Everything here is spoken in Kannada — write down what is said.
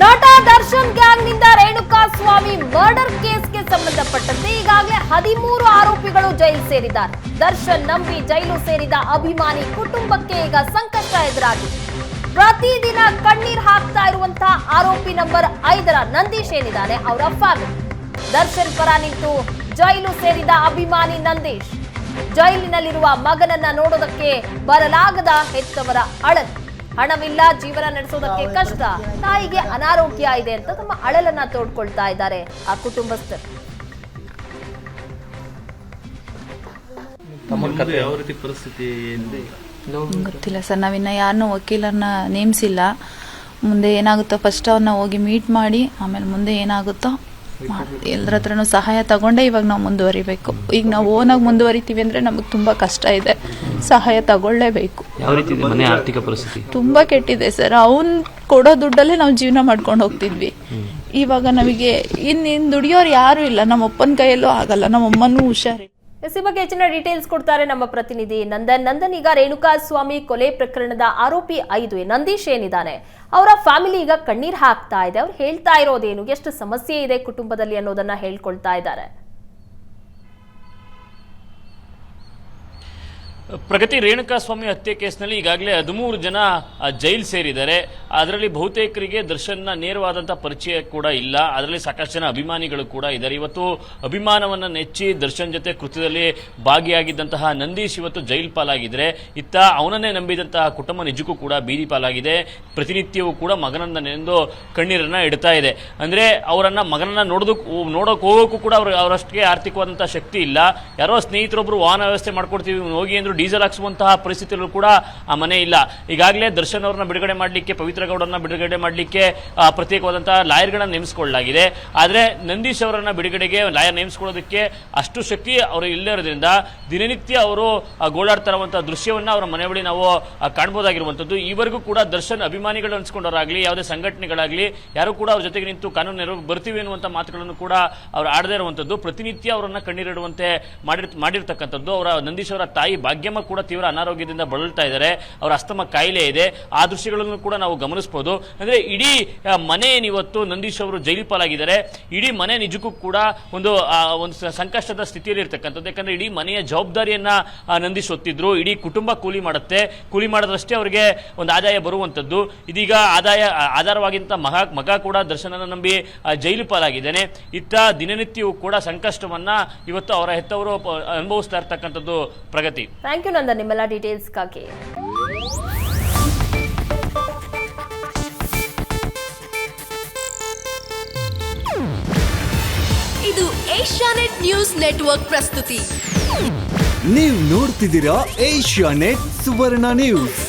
ನಟ ದರ್ಶನ್ ಗ್ಯಾಂಗ್ನಿಂದ ರೇಣುಕಾ ಸ್ವಾಮಿ ಮರ್ಡರ್ ಕೇಸ್ಗೆ ಸಂಬಂಧಪಟ್ಟಂತೆ ಈಗಾಗಲೇ ಹದಿಮೂರು ಆರೋಪಿಗಳು ಜೈಲು ಸೇರಿದ್ದಾರೆ. ದರ್ಶನ್ ನಂಬಿ ಜೈಲು ಸೇರಿದ ಅಭಿಮಾನಿ ಕುಟುಂಬಕ್ಕೆ ಈಗ ಸಂಕಷ್ಟ ಎದುರಾಗಿದೆ. ಪ್ರತಿದಿನ ಕಣ್ಣೀರ್ ಹಾಕ್ತಾ ಇರುವಂತಹ ಆರೋಪಿ ನಂಬರ್ ಐದರ ನಂದೀಶ್ ಏನಿದ್ದಾನೆ? ಅವರ ದರ್ಶನ್ ಪರ ನಿಂತು ಜೈಲು ಸೇರಿದ ಅಭಿಮಾನಿ ನಂದೀಶ್. ಜೈಲಿನಲ್ಲಿರುವ ಮಗನನ್ನ ನೋಡೋದಕ್ಕೆ ಬರಲಾಗದ ಹೆತ್ತವರ ಅಳಲು. ಹಣವಿಲ್ಲ ಜೀವನ ನಡೆಸೋದಕ್ಕೆ ಕಷ್ಟ. ತಾಯಿಗೆ ಅನಾರೋಗ್ಯ ಇದೆ ಅಂತ ತಮ್ಮ ಅಳಲನ್ನ ತೋಡ್ಕೊಳ್ತಾ ಇದ್ದಾರೆ ಆ ಕುಟುಂಬಸ್ಥರು. ಮುಂದೆ ಯಾವ ರೀತಿ ಪರಿಸ್ಥಿತಿ ಏನಿದೆ? ಗೊತ್ತಿಲ್ಲ ಸರ್ ನಾವಿನ್ನ ಯಾರನ್ನೂ ವಕೀಲರನ್ನ ನೇಮಿಸಿಲ್ಲ. ಮುಂದೆ ಏನಾಗುತ್ತೋ ಫಸ್ಟ್ ಅವ್ರನ್ನ ಹೋಗಿ ಮೀಟ್ ಮಾಡಿ ಆಮೇಲೆ ಮುಂದೆ ಏನಾಗುತ್ತೋ ಎಲ್ಲರ ಹತ್ರನೂ ಸಹಾಯ ತಗೊಂಡೆ ಇವಾಗ ನಾವು ಮುಂದುವರಿಬೇಕು. ಈಗ ನಾವು ಓನಾಗಿ ಮುಂದುವರಿತೀವಿ ಅಂದರೆ ನಮಗೆ ತುಂಬ ಕಷ್ಟ ಇದೆ. ಸಹಾಯ ತಗೊಳ್ಳೇಬೇಕು. ಯಾವ ರೀತಿ ಇದೆ ಮನೆ ಆರ್ಥಿಕ ಪರಿಸ್ಥಿತಿ? ತುಂಬಾ ಕೆಟ್ಟಿದೆ ಸರ್. ಅವನ್ ಕೊಡೋ ದುಡ್ಡಲ್ಲೇ ನಾವು ಜೀವನ ಮಾಡ್ಕೊಂಡು ಹೋಗ್ತಿದ್ವಿ. ಇವಾಗ ನಮಗೆ ಇನ್ ದುಡಿಯೋರು ಯಾರು ಇಲ್ಲ. ನಮ್ಮ ಅಪ್ಪನ ಕೈಯಲ್ಲೂ ಆಗಲ್ಲ. ನಮ್ಮ ಅಮ್ಮನೂ ಹುಷಾರಿಲ್ಲ ಎಸ್ ಈ ಬಗ್ಗೆ ಹೆಚ್ಚಿನ ಡೀಟೇಲ್ಸ್ ಕೊಡ್ತಾರೆ ನಮ್ಮ ಪ್ರತಿನಿಧಿ ನಂದನ್. ನಂದನ್ ಈಗ ರೇಣುಕಾ ಸ್ವಾಮಿ ಕೊಲೆ ಪ್ರಕರಣದ ಆರೋಪಿ ಐದು ನಂದೀಶ್ ಏನಿದ್ದಾನೆ? ಅವರ ಫ್ಯಾಮಿಲಿ ಈಗ ಕಣ್ಣೀರ್ ಹಾಕ್ತಾ ಇದೆ. ಅವ್ರು ಹೇಳ್ತಾ ಇರೋದೇನು? ಎಷ್ಟು ಸಮಸ್ಯೆ ಇದೆ ಕುಟುಂಬದಲ್ಲಿ ಅನ್ನೋದನ್ನ ಹೇಳ್ಕೊಳ್ತಾ ಇದ್ದಾರೆ. ಪ್ರಗತಿ ರೇಣುಕಾಸ್ವಾಮಿ ಹತ್ಯೆ ಕೇಸ್ನಲ್ಲಿ ಈಗಾಗಲೇ ಹದಿಮೂರು ಜನ ಜೈಲು ಸೇರಿದ್ದಾರೆ. ಅದರಲ್ಲಿ ಬಹುತೇಕರಿಗೆ ದರ್ಶನ್ನ ನೇರವಾದಂಥ ಪರಿಚಯ ಕೂಡ ಇಲ್ಲ. ಅದರಲ್ಲಿ ಸಾಕಷ್ಟು ಜನ ಅಭಿಮಾನಿಗಳು ಕೂಡ ಇದ್ದಾರೆ. ಇವತ್ತು ಅಭಿಮಾನವನ್ನ ನೆಚ್ಚಿ ದರ್ಶನ್ ಜೊತೆ ಕೃತ್ಯದಲ್ಲಿ ಭಾಗಿಯಾಗಿದ್ದಂತಹ ನಂದೀಶ್ ಇವತ್ತು ಜೈಲ್ ಪಾಲಾಗಿದ್ರೆ, ಇತ್ತ ಅವನನ್ನೇ ನಂಬಿದಂತಹ ಕುಟುಂಬ ನಿಜಕ್ಕೂ ಕೂಡ ಬೀದಿ ಪಾಲಾಗಿದೆ. ಪ್ರತಿನಿತ್ಯವೂ ಕೂಡ ಮಗನನ್ನ ನೆಂದು ಕಣ್ಣೀರನ್ನ ಇಡ್ತಾ ಇದೆ. ಅಂದ್ರೆ ಅವರನ್ನು ಮಗನನ್ನು ನೋಡೋದಕ್ಕೆ ನೋಡೋಕೆ ಹೋಗೋಕ್ಕೂ ಕೂಡ ಅವ್ರ ಅವರಷ್ಟೇ ಆರ್ಥಿಕವಾದಂಥ ಶಕ್ತಿ ಇಲ್ಲ. ಯಾರೋ ಸ್ನೇಹಿತರೊಬ್ಬರು ವಾಹನ ವ್ಯವಸ್ಥೆ ಮಾಡ್ಕೊಡ್ತೀವಿ, ಹೋಗಿ ಅಂದ್ರು ಡೀಸೆಲ್ ಹಾಕಿಸುವಂತಹ ಪರಿಸ್ಥಿತಿಯಲ್ಲೂ ಕೂಡ ಆ ಮನೆ ಇಲ್ಲ. ಈಗಾಗಲೇ ದರ್ಶನ್ ಅವರನ್ನ ಬಿಡುಗಡೆ ಮಾಡಲಿಕ್ಕೆ, ಪವಿತ್ರ ಗೌಡರನ್ನ ಬಿಡುಗಡೆ ಮಾಡಲಿಕ್ಕೆ ಪ್ರತ್ಯೇಕವಾದಂತಹ ಲಾಯರ್ಗಳನ್ನ ನೇಮಿಸಿಕೊಳ್ಳಲಾಗಿದೆ. ಆದರೆ ನಂದೀಶ್ ಅವರನ್ನ ಬಿಡುಗಡೆಗೆ ಲಾಯರ್ ನೇಮಿಸಿಕೊಳ್ಳೋದಕ್ಕೆ ಅಷ್ಟು ಶಕ್ತಿ ಅವರು ಇಲ್ಲದೇ ಇರೋದ್ರಿಂದ ದಿನನಿತ್ಯ ಅವರು ಗೋಳಾಡ್ತಾ ದೃಶ್ಯವನ್ನ ಅವರ ಮನೆ ಬಳಿ ನಾವು ಕಾಣ್ಬೋದಾಗಿರುವಂಥದ್ದು. ಈವರೆಗೂ ಕೂಡ ದರ್ಶನ್ ಅಭಿಮಾನಿಗಳು ಅನ್ಸ್ಕೊಂಡವರಾಗ್ಲಿ, ಯಾವುದೇ ಸಂಘಟನೆಗಳಾಗ್ಲಿ, ಯಾರು ಕೂಡ ಅವ್ರ ಜೊತೆಗೆ ನಿಂತು ಕಾನೂನು ನೆರವು ಬರ್ತೀವಿ ಅನ್ನುವಂಥ ಮಾತುಗಳನ್ನು ಕೂಡ ಅವ್ರು ಆಡದೇ ಇರುವಂಥದ್ದು. ಪ್ರತಿನಿತ್ಯ ಅವರನ್ನ ಕಣ್ಣೀರಿಡುವಂತೆ ಮಾಡಿರ್, ಮಾಡಿರ್ತಕ್ಕಂಥದ್ದು ಅವರ ನಂದೀಶ್ ಅವರ ತಾಯಿ ಭಾಗ್ಯಮ್ಮ ಕೂಡ ತೀವ್ರ ಅನಾರೋಗ್ಯದಿಂದ ಬಳಲ್ತಾ ಇದ್ದಾರೆ. ಅವರ ಅಸ್ತಮ ಕಾಯಿಲೆ ಇದೆ. ಆ ದೃಶ್ಯಗಳನ್ನು ಕೂಡ ನಾವು ಗಮನಿಸಬಹುದು ಅಂದರೆ ಇಡೀ ಮನೆ ಏನಿವತ್ತು ನಂದೀಶ್ ಅವರು ಜೈಲು ಪಾಲಾಗಿದ್ದಾರೆ. ಇಡೀ ಮನೆ ನಿಜಕ್ಕೂ ಕೂಡ ಒಂದು ಒಂದು ಸಂಕಷ್ಟದ ಸ್ಥಿತಿಯಲ್ಲಿ ಇರ್ತಕ್ಕಂಥದ್ದು. ಯಾಕಂದರೆ ಇಡೀ ಮನೆಯ ಜವಾಬ್ದಾರಿಯನ್ನ ನಂದೀಶ್ ಹೊತ್ತಿದ್ರು ಇಡೀ ಕುಟುಂಬ ಕೂಲಿ ಮಾಡುತ್ತೆ. ಕೂಲಿ ಮಾಡೋದ್ರಷ್ಟೇ ಅವರಿಗೆ ಒಂದು ಆದಾಯ ಬರುವಂಥದ್ದು. ಇದೀಗ ಆದಾಯ ಆಧಾರವಾಗಿಂತ ಮಗ ಮಗ ಕೂಡ ದರ್ಶನನ ನಂಬಿ ಜೈಲುಪಾಲಾಗಿದ್ದಾನೆ ಜೈಲು ಪಾಲಾಗಿದ್ದಾನೆ. ಇತ್ತ ದಿನನಿತ್ಯವೂ ಕೂಡ ಸಂಕಷ್ಟವನ್ನು ಇವತ್ತು ಅವರ ಹೆತ್ತವರು ಅನುಭವಿಸ್ತಾ ಇರ್ತಕ್ಕಂಥದ್ದು ಪ್ರಗತಿ. ಥ್ಯಾಂಕ್ ಯು ನಂದ ನಿಮ್ಮೆಲ್ಲ ಡೀಟೇಲ್ಸ್ಗಾಗಿ ಇದು ಏಷ್ಯಾನೆಟ್ ನ್ಯೂಸ್ ನೆಟ್ವರ್ಕ್ ಪ್ರಸ್ತುತಿ. ನೀವು ನೋಡ್ತಿದ್ದೀರಾ ಏಷ್ಯಾನೆಟ್ ಸುವರ್ಣ ನ್ಯೂಸ್.